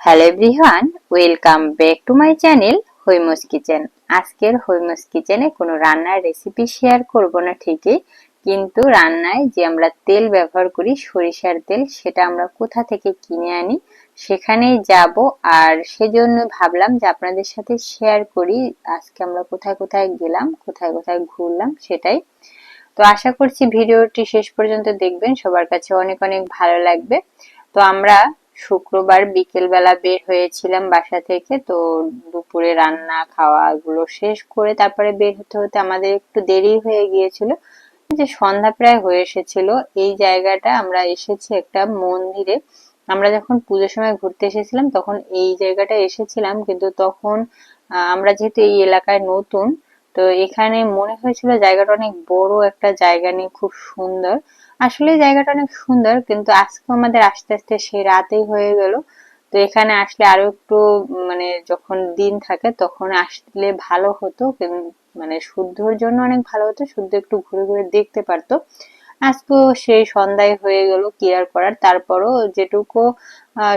Hello everyone welcome back to my channel Haima's kitchen আজকের হৈমস কিচেনে কোনো রান্নার রেসিপি শেয়ার করব না ঠিকই, কিন্তু রান্নায় যে আমরা তেল ব্যবহার করি, সরিষার তেল, সেটা আমরা কোথা থেকে কিনে আনি, সেখানেই যাব। আর সেজন্য ভাবলাম যে আপনাদের সাথে শেয়ার করি, আজকে আমরা কোথায় কোথায় গেলাম, কোথায় কোথায় ঘুরলাম, সেটাই। তো আশা করছি ভিডিওটি শেষ পর্যন্ত দেখবেন, সবার কাছে অনেক অনেক ভালো লাগবে। তো আমরা শুক্রবার বিকেলবেলা বের হয়েছিলাম বাসা থেকে, তো দুপুরে রান্না, খাওয়া এগুলো শেষ করে তারপরে বের হতে হতে আমাদের একটু দেরি হয়ে গিয়েছিল। যে সন্ধ্যা প্রায় হয়ে এসেছিল, এই জায়গাটা আমরা এসেছি একটা মন্দিরে। আমরা যখন পুজোর সময় ঘুরতে এসেছিলাম, তখন এই জায়গাটা এসেছিলাম, কিন্তু তখন আমরা যেহেতু এই এলাকায় নতুন তো এখানে মনে হয়েছিল জায়গাটা অনেক বড়, একটা জায়গা নিয়ে খুব সুন্দর। আসলে জায়গাটা অনেক সুন্দর, কিন্তু আজকে আমাদের আস্তে আস্তে সেই রাতেই হয়ে গেল। তো এখানে আসলে আরও একটু মানে যখন দিন থাকে তখন আসলে ভালো হতো মানে শুদ্ধর জন্য অনেক ভালো হতো, শুদ্ধ একটু ঘুরে ঘুরে দেখতে পারতো। আজকেও সেই সন্ধ্যায় হয়ে গেল ক্লিয়ার করার। তারপরও যেটুকু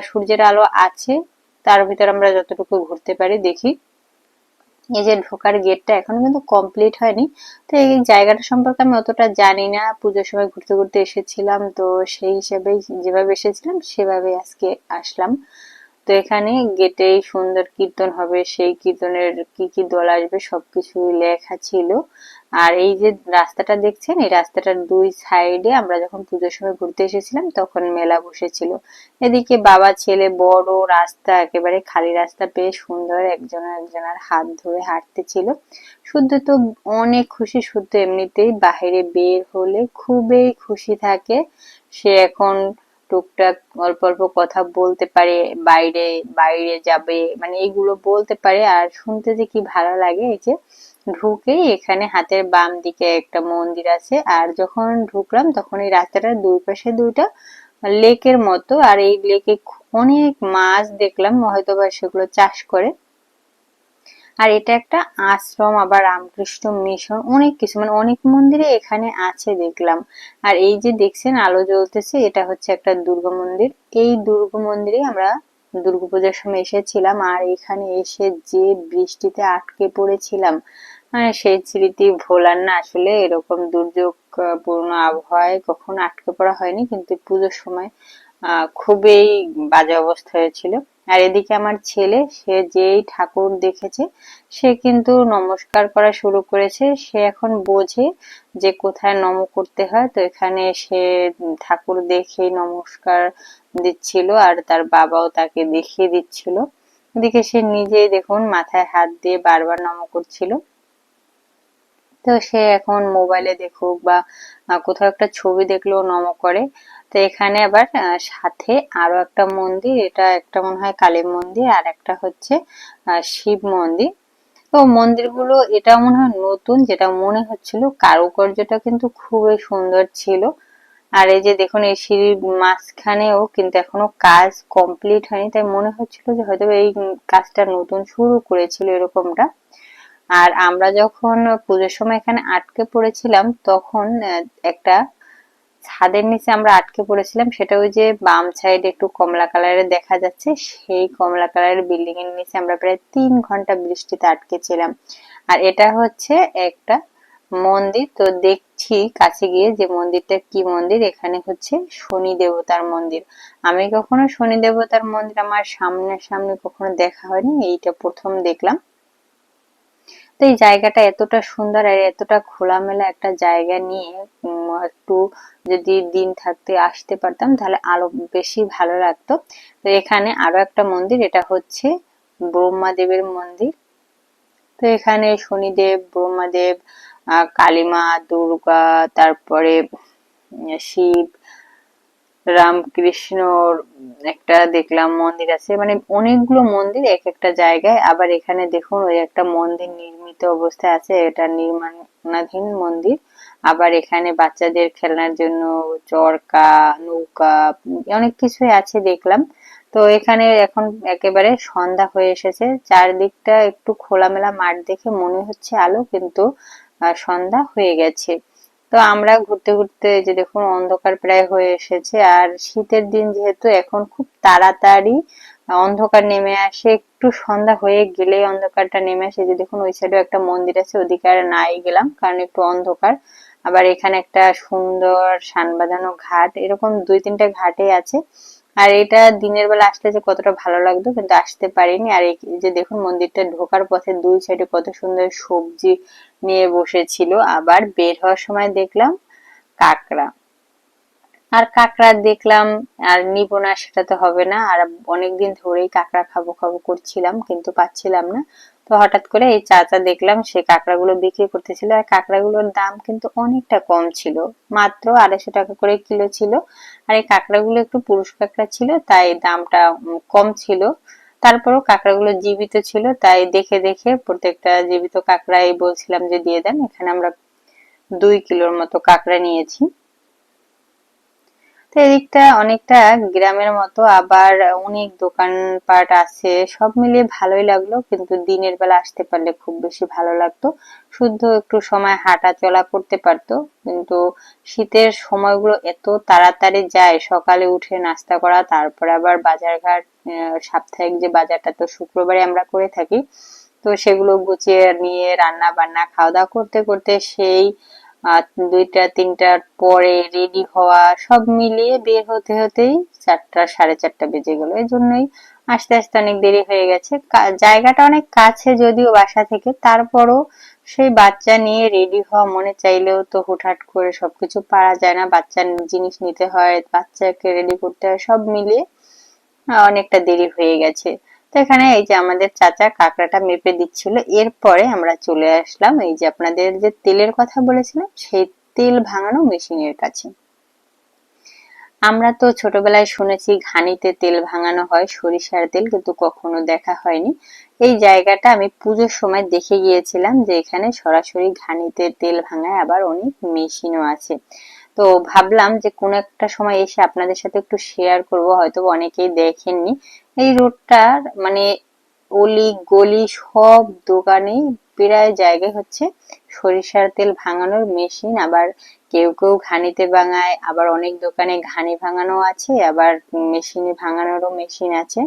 সূর্যের আলো আছে, তার ভিতর আমরা যতটুকু ঘুরতে পারি দেখি। এই যে ঢোকার গেটটা এখনও কিন্তু কমপ্লিট হয়নি। তো এই জায়গাটা সম্পর্কে আমি অতটা জানি না। পুজোর সময় ঘুরতে ঘুরতে এসেছিলাম, তো সেই হিসেবে যেভাবে এসেছিলাম সেভাবে আজকে আসলাম। তো এখানে গেটেই সুন্দর কীর্তন হবে, সেই কীর্তনের কি কি দল আসবে সবকিছু লেখা ছিল। আর এই যে রাস্তাটা দেখছেন, এই রাস্তাটার দুই সাইডে আমরা যখন পুজোর সময় ঘুরতে এসেছিলাম, তখন মেলা বসেছিল। এদিকে বাবা, ছেলে, বড়, রাস্তা একেবারে খালি রাস্তা পেয়ে সুন্দর একজন একজনের হাত ধরে হাঁটতেছিল শুদ্ধ তো অনেক খুশি, শুদ্ধ এমনিতেই বাহিরে বের হলে খুবই খুশি থাকে। সে এখন টুকটাক অল্প অল্প কথা বলতে পারে, বাইরে বাইরে যাবে মানে এইগুলো বলতে পারে। আর শুনতে যে কি ভালো লাগে, এই যে ঢুকেই এখানে হাতের বাম দিকে একটা মন্দির আছে। আর যখন ঢুকলাম, তখন এই রাস্তাটার দুই পাশে দুইটা লেকের মতো। আর এই লেকে অনেক মাছ দেখলাম হয়তো বা সেগুলো চাষ করে। আর এটা একটা আশ্রম, আবার রামকৃষ্ণ মিশন, অনেক কিছু মানে অনেক মন্দিরে এখানে আছে দেখলাম। আর এই যে দেখছেন, আলো জ্বলতেছে, এটা হচ্ছে একটা দুর্গা মন্দির। এই দুর্গা মন্দিরে আমরা দুর্গাপূজার সময় এসেছিলাম, আর এখানে এসে যে বৃষ্টিতে আটকে পড়েছিলাম সেই স্মৃতি ভোলার না, আসলে এরকম দুর্যোগ পূর্ণ আবহাওয়ায় কখনো আটকে পড়া হয়নি, কিন্তু পুজোর সময় খুবই বাজে অবস্থা হয়েছিল। আর এদিকে আমার ছেলে, সে যেই ঠাকুর দেখেছে, সে কিন্তু নমস্কার করা শুরু করেছে। সে এখন বোঝে যে কোথায় নম করতে হয়। তো এখানে সে ঠাকুর দেখে নমস্কার দিচ্ছিল আর তার বাবাও তাকে দেখিয়ে দিচ্ছিল। এদিকে সে নিজেই দেখুন মাথায় হাত দিয়ে বারবার নম করছিল। তো সে এখন মোবাইলে দেখুক বা কোথাও একটা ছবি দেখলেও নম করে। তো এখানে আবার সাথে আরও একটা মন্দির, এটা একটা মনে হয় কালী মন্দির, আর একটা হচ্ছে শিব মন্দির। তো মন্দিরগুলো, এটা মনে হয় নতুন, যেটা মনে হচ্ছিল কারুকার্যটা কিন্তু খুবই সুন্দর ছিল। আর এই যে দেখুন, এই সিঁড়ির মাঝখানেও কিন্তু এখনও কাজ কমপ্লিট হয়নি, তাই মনে হচ্ছিল যে হয়তো এই কাজটা নতুন শুরু করেছিল এরকমটা। আর আমরা যখন পুজোর সময় এখানে আটকে পড়েছিলাম, তখন একটা ছাদের নিচে আমরা আটকে পড়েছিলাম, সেটা ওই যে বাম সাইডে একটু কমলা কালারের দেখা যাচ্ছে, সেই কমলা কালারের বিল্ডিং এর নিচে আমরা প্রায় তিন ঘণ্টা বৃষ্টিতে আটকে ছিলাম আর এটা হচ্ছে একটা মন্দির, তো দেখছি কাছে গিয়ে যে মন্দিরটা কি মন্দির, এখানে হচ্ছে শনি দেবতার মন্দির। আমি কখনো শনি দেবতার মন্দির আমার সামনে সামনে কখনো দেখা হয়নি, এইটা প্রথম দেখলাম। তো এই জায়গাটা এতটা সুন্দর আর এতটা খোলামেলা একটা জায়গা নিয়ে একটু যদি দিন থাকতে আসতে পারতাম, তাহলে আরও বেশি ভালো লাগতো। তো এখানে আরও একটা মন্দির, এটা হচ্ছে ব্রহ্মাদেবের মন্দির। তো এখানে শনিদেব, ব্রহ্মাদেব কালীমা, দুর্গা, তারপরে শিব রামকৃষ্ণর একটা দেখলাম মন্দির আছে। মানে অনেকগুলো মন্দির এক একটা জায়গায়। আবার এখানে দেখুন ওই একটা মন্দির নির্মিত অবস্থায় আছে। এটা নির্মাণাধীন মন্দির। আবার এখানে বাচ্চাদের খেলনার জন্য চরকা, নৌকা, অনেক কিছুই আছে দেখলাম। তো এখানে এখন একেবারে সন্ধ্যা হয়ে এসেছে। চারদিকটা একটু খোলামেলা মাঠ দেখে মনে হচ্ছে আলো, কিন্তু সন্ধ্যা হয়ে গেছে। তো আমরা ঘুরতে ঘুরতে যে দেখুন অন্ধকার প্রায় হয়ে এসেছে, আর শীতের দিন যেহেতু এখন খুব তাড়াতাড়ি, অন্ধকার নেমে আসে, একটু সন্ধ্যা হয়ে গেলে অন্ধকারটা নেমে আসে। যে দেখুন ওই সাইডেও একটা মন্দির আছে, ওদিকে আর নাই গেলাম কারণ একটু অন্ধকার। আবার এখানে একটা সুন্দর সান বাঁধানো ঘাট, এরকম দুই তিনটা ঘাটে আছে। আর এটা দিনের বেলা আসলে যে কতটা ভালো লাগতো, কিন্তু আসতে পারিনি। আর এই যে দেখুন, মন্দিরটা ঢোকার পথে দুই সাইডে কত সুন্দর সবজি নিয়ে বসেছিল। আবার বের হওয়ার সময় দেখলাম কাকড়া। আর কাঁকড়া দেখলাম, আর নিব না, সেটা তো হবে না। আর অনেকদিন ধরেই কাঁকড়া খাব খাব করছিলাম, কিন্তু পাচ্ছিলাম না। তো হঠাৎ করে এই চাচা দেখলাম, সে কাঁকড়াগুলো বিক্রি করতেছিল, আর কাঁকড়াগুলোর দাম কিন্তু অনেকটা কম ছিল। মাত্র আড়াইশো টাকা করে কিলো ছিল। আর এই কাঁকড়াগুলো একটু পুরুষ কাঁকড়া ছিল, তাই দামটা কম ছিল। তারপরও কাঁকড়াগুলো জীবিত ছিল, তাই দেখে দেখে প্রত্যেকটা জীবিত কাঁকড়াই বলছিলাম যে, দিয়ে দেন, এখানে আমরা দুই কিলোর মতো কাঁকড়া নিয়েছি। তো এদিকটা অনেকটা গ্রামের মতো, আবার অনেক দোকানপাট আছে, সব মিলিয়ে ভালোই লাগল, কিন্তু দিনের বেলা আসতে পারলে খুব বেশি ভালো লাগতো। শুদ্ধ একটু সময় হাঁটা চলা করতে পারতো, কিন্তু শীতের সময়গুলো এত তাড়াতাড়ি যায়, সকালে উঠে নাস্তা করা, তারপরে আবার বাজারঘাট সাপ্তাহিক যে বাজারটা তো শুক্রবারে আমরা করে থাকি, তো সেগুলো গুছিয়ে নিয়ে রান্না বান্না খাওয়া দাওয়া করতে করতে সেই দুইটা তিনটার পরে রেডি হওয়া সব মিলিয়ে বের হতে হতেই চারটা, সাড়ে চারটা বেজে গেল। এই জন্যই আস্তে আস্তে অনেক দেরি হয়ে গেছে। জায়গাটা অনেক কাছে যদিও বাসা থেকে, তারপরও সেই বাচ্চা নিয়ে রেডি হওয়া মনে চাইলেও তো হুটহাট করে সবকিছু পারা যায় না। বাচ্চার জিনিস নিতে হয়, বাচ্চাকে রেডি করতে হয়, সব মিলিয়ে অনেকটা দেরি হয়ে গেছে। তো এখানে এই যে আমাদের চাচা কাঁকড়াটা মেপে দিচ্ছিল, এরপরে আমরা চলে আসলাম এই যে আপনাদের যে তেলের কথা বলেছিলাম, সেই তেল ভাঙানো মেশিনের কাছে। আমরা তো ছোটবেলায় শুনেছি ঘানিতে তেল ভাঙানো হয়, সরিষার তেল, কিন্তু কখনো দেখা হয়নি। এই জায়গাটা আমি পুজোর সময় দেখে গিয়েছিলাম যে এখানে সরাসরি ঘানিতে তেল ভাঙায় আবার অনেক মেশিনও আছে। তো ভাবলাম যে কোনো একটা সময় এসে আপনাদের সাথে একটু শেয়ার করব হয়তো অনেকেই দেখেননি। এই রোডটার মানে অলি, গলি সব দোকানে প্রায় জায়গায় হচ্ছে। সরিষার তেল ভাঙানোর মেশিন আবার কেউ কেউ ঘানিতে ভাঙায়, আবার অনেক দোকানে ঘানি ভাঙানো আছে, আবার মেশিনে ভাঙানোরও মেশিন আছে।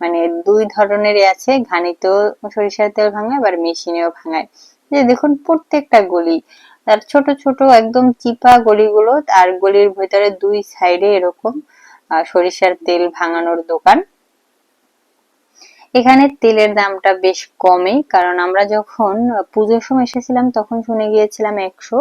মানে দুই ধরনেরই আছে, ঘানিতেও সরিষার তেল ভাঙায়, আবার মেশিনেও ভাঙায়। যে দেখুন, প্রত্যেকটা গলি। তার ছোট ছোট একদম চিপা গলিগুলো আর গলির ভেতরে দুই সাইডে এরকম সরিষার তেল ভাঙানোর দোকান। এখানে তেলের দামটা বেশ কমই, কারণ আমরা যখন পুজোর সময় এসেছিলাম তখন শুনে গিয়েছিলাম একশো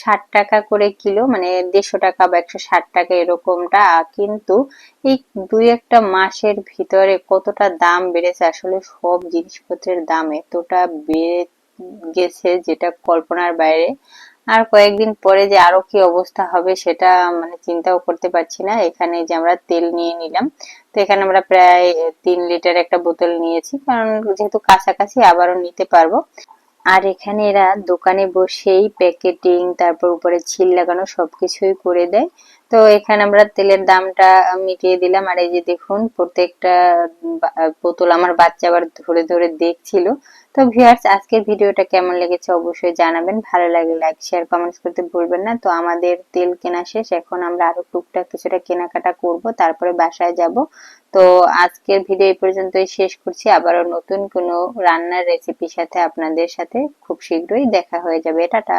ষাট টাকা করে কিলো মানে দেড়শো টাকা বা একশো ষাট টাকা এরকমটা। কিন্তু এই দুই একটা মাসের ভিতরে কতটা দাম বেড়েছে, আসলে সব জিনিসপত্রের দাম এতটা বেড়ে গেছে যেটা কল্পনার বাইরে। আর কয়েকদিন পরে যে আরও কি অবস্থা হবে সেটা মানে চিন্তাও করতে পারছি না। এখানে যে আমরা তেল নিয়ে নিলাম, তো এখানে আমরা প্রায় তিন লিটার একটা বোতল নিয়েছি, কারণ যেহেতু কাছাকাছি আবারও নিতে পারব। আর এখানে এরা দোকানে বসেই প্যাকেটিং, তারপর উপরে ছিল লাগানো সবকিছুই করে দেয়। তো এখানে আমরা তেলের দামটা মিটিয়ে দিলাম। আর এই যে দেখুন, প্রত্যেকটা বোতল আমার বাচ্চা আবার ধরে ধরে দেখছিল। তো ভিউয়ার্স, আজকের ভিডিওটা কেমন লেগেছে অবশ্যই জানাবেন। ভালো লাগলে লাইক শেয়ার কমেন্টস করতে ভুলবেন না। তো আমাদের তেল কেনা শেষ। এখন আমরা আরও টুকটাক কিছুটা কেনাকাটা করব, তারপরে বাসায় যাব। তো আজকের ভিডিও এই পর্যন্তই শেষ করছি। আবারও নতুন কোনো রান্নার রেসিপির সাথে আপনাদের সাথে খুব শীঘ্রই দেখা হয়ে যাবে। টাটা!